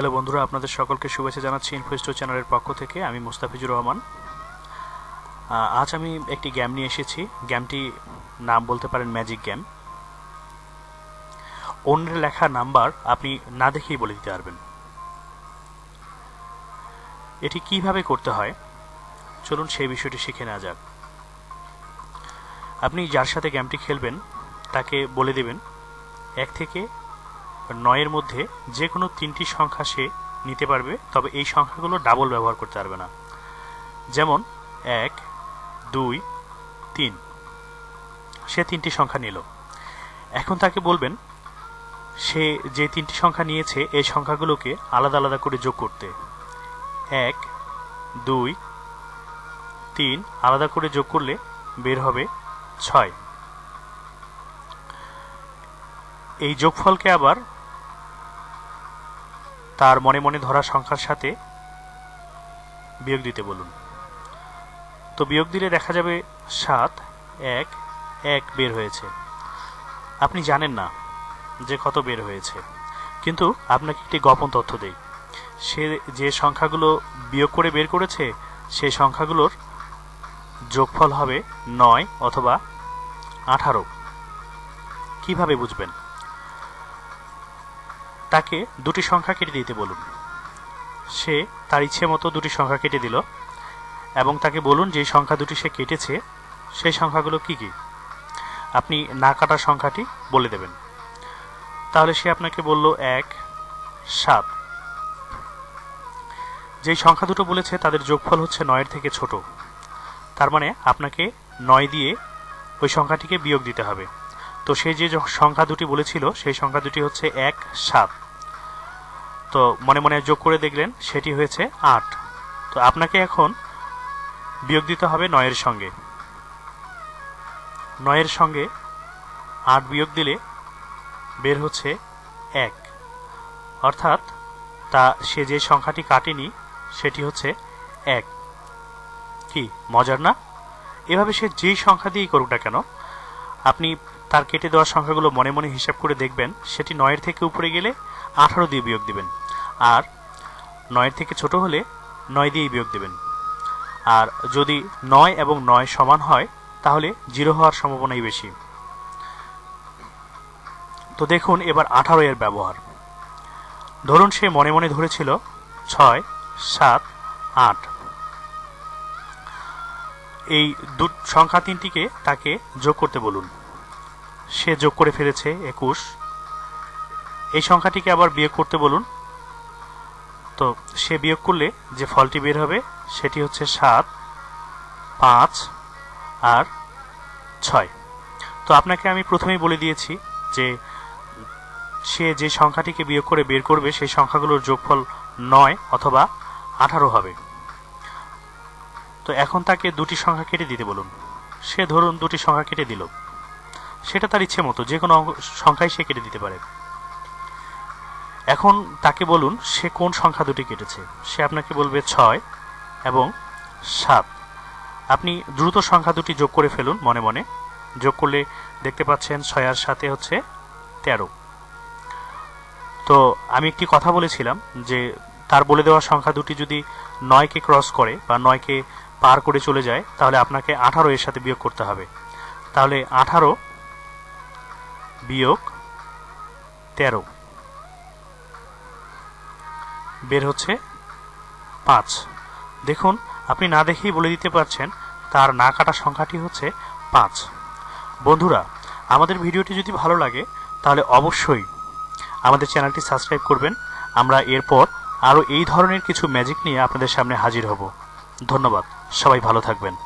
Hello বন্ধুরা, আপনাদের সকলকে শুভেচ্ছা জানাচ্ছি ইনফোস্টো চ্যানেলের পক্ষ থেকে। আমি মুস্তাফিজুর রহমান। আজ আমি একটি গেম নিয়ে এসেছি। গেমটি নাম বলতে পারেন ম্যাজিক গেম অন্যের লেখা নাম্বার আপনি না দেখেই বলে দিতে পারবেন। এটি কীভাবে করতে হয়? চলুন সেই বিষয়টি শিখে নেওয়া যাক। আপনি যার সাথে গেমটি খেলবেন, তাকে বলে দেবেন, এক থেকে নয়ের মধ্যে যে কোনো তিনটি সংখ্যা সে নিতে পারবে, তবে এই সংখ্যাগুলো ডাবল ব্যবহার করতে পারবে না। যেমন, এক, দুই, তিন। সে তিনটি সংখ্যা নিল। এখন তাকে বলবেন, সে যে তিনটি সংখ্যা নিয়েছে, এই সংখ্যাগুলোকে আলাদা আলাদা করে যোগ করতে। এক, দুই, তিন আলাদা করে যোগ করলে বের হবে ছয়। এই যোগফলকে আবার তার মনে মনে ধরা সংখ্যার সাথে বিয়োগ দিতে বলুন। তো বিয়োগ দিলে দেখা যাবে সাত, এক এক বের হয়েছে। আপনি জানেন না যে কত বের হয়েছে। কিন্তু আপনাকে একটি গোপন তথ্য দেই। সে যে সংখ্যাগুলো বিয়োগ করে বের করেছে সেই সংখ্যাগুলোর যোগফল হবে নয় অথবা আঠারো। কীভাবে বুঝবেন? তাকে দুটি সংখ্যা কেটে দিতে বলুন। সে তার ইচ্ছে মতো দুটি সংখ্যা কেটে দিল, এবং তাকে বলুন যে সংখ্যা দুটি সে কেটেছে, সেই সংখ্যাগুলো কি কি? আপনি না কাটা সংখ্যাটি বলে দেবেন। তাহলে সে আপনাকে বলল, এক, সাত। যেই সংখ্যা দুটো বলেছে, তাদের যোগফল হচ্ছে নয়ের থেকে ছোট। তার মানে আপনাকে নয় দিয়ে ওই সংখ্যাটিকে বিয়োগ দিতে হবে। তো সে যে সংখ্যা দুটি বলেছিল, সেই সংখ্যা দুটি হচ্ছে এক, সাত। তো মনে মনে যোগ করে দেখলেন, সেটি হয়েছে আট। তো আপনাকে এখন বিয়োগ দিতে হবে নয়ের সঙ্গে। নয়ের সঙ্গে আট বিয়োগ দিলে বের হচ্ছে এক। অর্থাৎ তা সে যে সংখ্যাটি কাটেনি, সেটি হচ্ছে এক। কি, মজার না? এভাবে সে যেই সংখ্যা দিয়েই করুক না কেন, আপনি তার কেটে দেওয়া সংখ্যাগুলো মনে মনে হিসাব করে দেখবেন, সেটি নয়ের থেকে উপরে গেলে আঠারো দিয়ে বিয়োগ দেবেন, আর নয়ের থেকে ছোট হলে নয় দিয়েই বিয়োগ দেবেন। আর যদি নয় এবং নয় সমান হয়, তাহলে জিরো হওয়ার সম্ভাবনাই বেশি। তো দেখুন এবার আঠারো এর ব্যবহার। ধরুন সে মনে মনে ধরেছিল ছয়, সাত, আট। এই দু, সংখ্যা তিনটিকে তাকে যোগ করতে বলুন। সে যোগ করে ফেলেছে একুশ। এই সংখ্যাটিকে আবার বিয়োগ করতে বলুন। তো সে বিয়োগ করলে যে ফলটি বের হবে সেটি হচ্ছে সাত, পাঁচ আর ছয়। তো আপনাকে আমি প্রথমেই বলে দিয়েছি যে সে যে সংখ্যাটিকে বিয়োগ করে বের করবে সেই সংখ্যাগুলোর যোগফল নয় অথবা আঠারো হবে। তো এখন তাকে দুটি সংখ্যা কেটে দিতে বলুন। সে ধরুন দুটি সংখ্যা কেটে দিল। সেটা তার ইচ্ছে মতো, যে কোনো সংখ্যাই সে কেটে দিতে পারে। এখন তাকে বলুন সে কোন সংখ্যা দুটি কেটেছে। সে আপনাকে বলবে ছয় এবং সাত। আপনি দ্রুত সংখ্যা দুটি যোগ করে ফেলুন মনে মনে। যোগ করলে দেখতে পাচ্ছেন ছয় আর সাথে হচ্ছে তেরো। তো আমি একটি কথা বলেছিলাম যে তার বলে দেওয়া সংখ্যা দুটি যদি নয়কে ক্রস করে বা নয়কে পার করে চলে যায়, তাহলে আপনাকে আঠারো এর সাথে বিয়োগ করতে হবে। তাহলে আঠারো বিয়োগ তেরো। বের হচ্ছে পাঁচ। দেখুন, আপনি না দেখেই বলে দিতে পারছেন, তার না কাটা সংখ্যাটি হচ্ছে পাঁচ। বন্ধুরা, আমাদের ভিডিওটি যদি ভালো লাগে, তাহলে অবশ্যই আমাদের চ্যানেলটি সাবস্ক্রাইব করবেন। আমরা এরপর আরও এই ধরনের কিছু ম্যাজিক নিয়ে আপনাদের সামনে হাজির হব। ধন্যবাদ। সবাই ভালো থাকবেন।